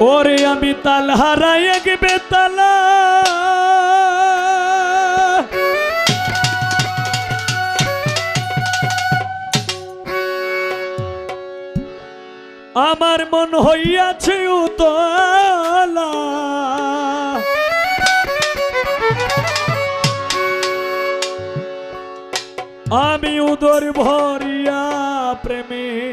ওরে আমি তাল হারাই এক বেতালা। আমার মন হইয়াছে উতলা। আমি উদর ভরিয়া প্রেমে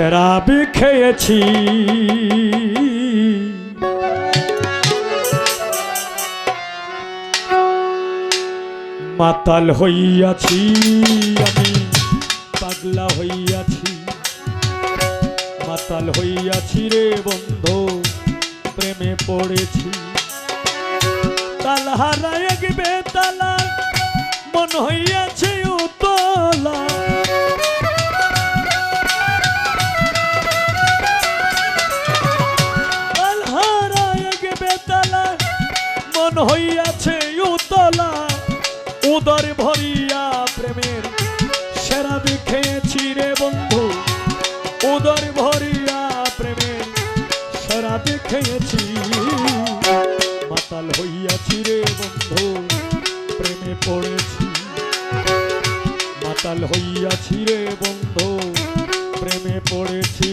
শরাবি খেয়েছি। মাতাল হইয়াছি আমি, পাগলা হইয়াছি। মাতাল হইয়াছি রে বন্ধু, প্রেমে পড়েছি। তাল হারায় গিবে তালা মন হইয়াছে উতলা উদর ভরিয়া প্রেমের সেরা খেয়েছি মাতাল হইয়াছি রে বন্ধু, প্রেমে পড়েছি। মাতাল হইয়াছি রে বন্ধু, প্রেমে পড়েছি।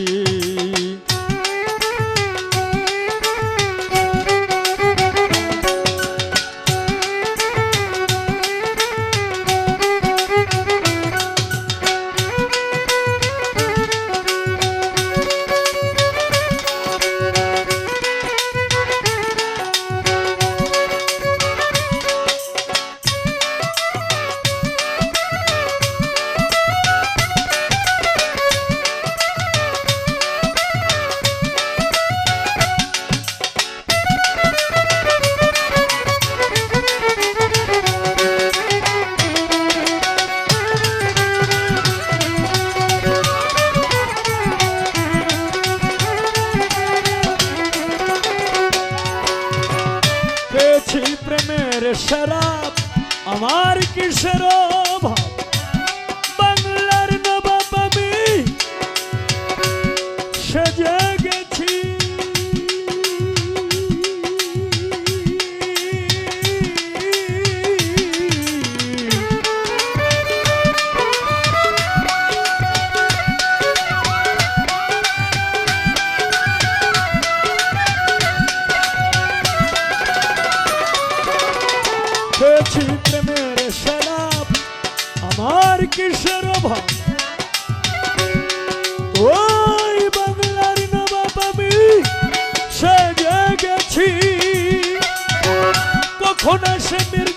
পেয়েছি প্রেমের শরাব আমার কিসের অভাব পেয়েছি প্রেমের শরাব আমার কিসের অভাব? ওই বাংলার নবাব আমি, সেজে গেছি। কখন সে মির্জাপুর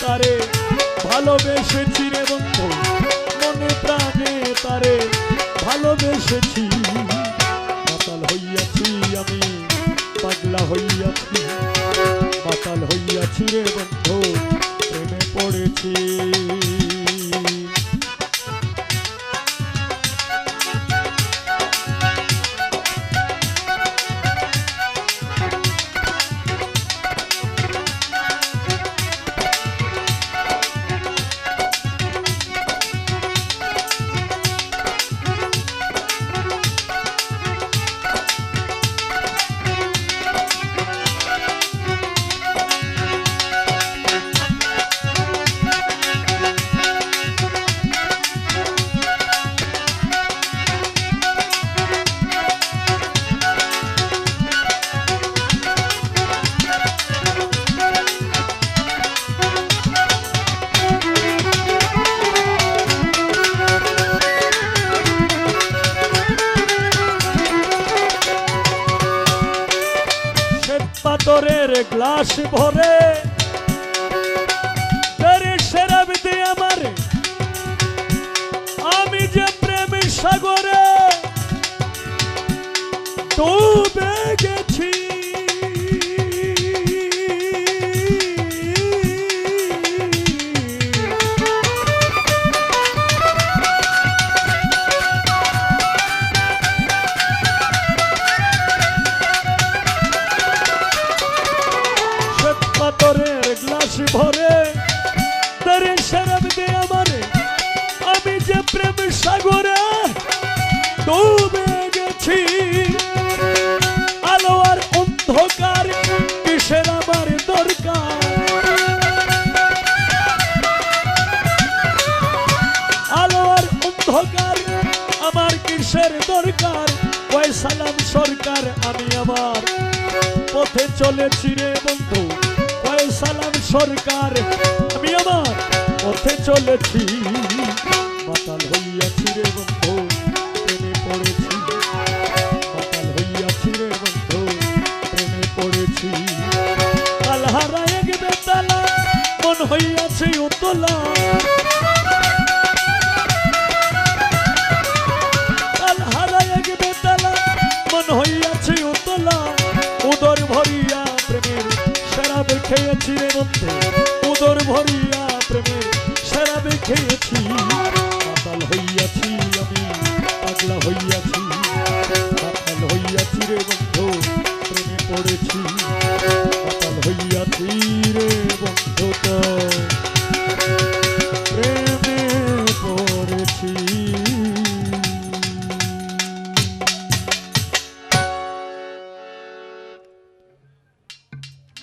তারে ভালোবেসেছি রে বন্ধু। মনে প্রাণে তারে ভালোবেসেছি। পাতাল হইয়াছি আমি, পাগলা হইয়াছি। পাতাল হইয়াছি রে বন্ধু। গ্লাস ভরে। আমি যে সাগরে। ডুবে গেছি গেছি আলো আর অন্ধকার, কিসের আমার দরকার? আলো আর অন্ধকার, আমার কিসের দরকার? ওই সালাম সরকার, আমি আমার পথে চলেছি রে বন্ধু। সালাম সরকার, আমি আমার পথে চলেছি। মাতাল আকাশে উতলা। উদর ভরিয়া প্রেমের শরাবে খেয়েছি রে বন্ধু। উদর ভরিয়া প্রেমের শরাবে খেয়েছি। পাতাল হইয়াছি আমি, পাগলা হইয়াছি। পাতাল হইয়াছি রে বন্ধু, প্রেমে পড়েছি। পাতাল হইয়াছি রে বন্ধু তো।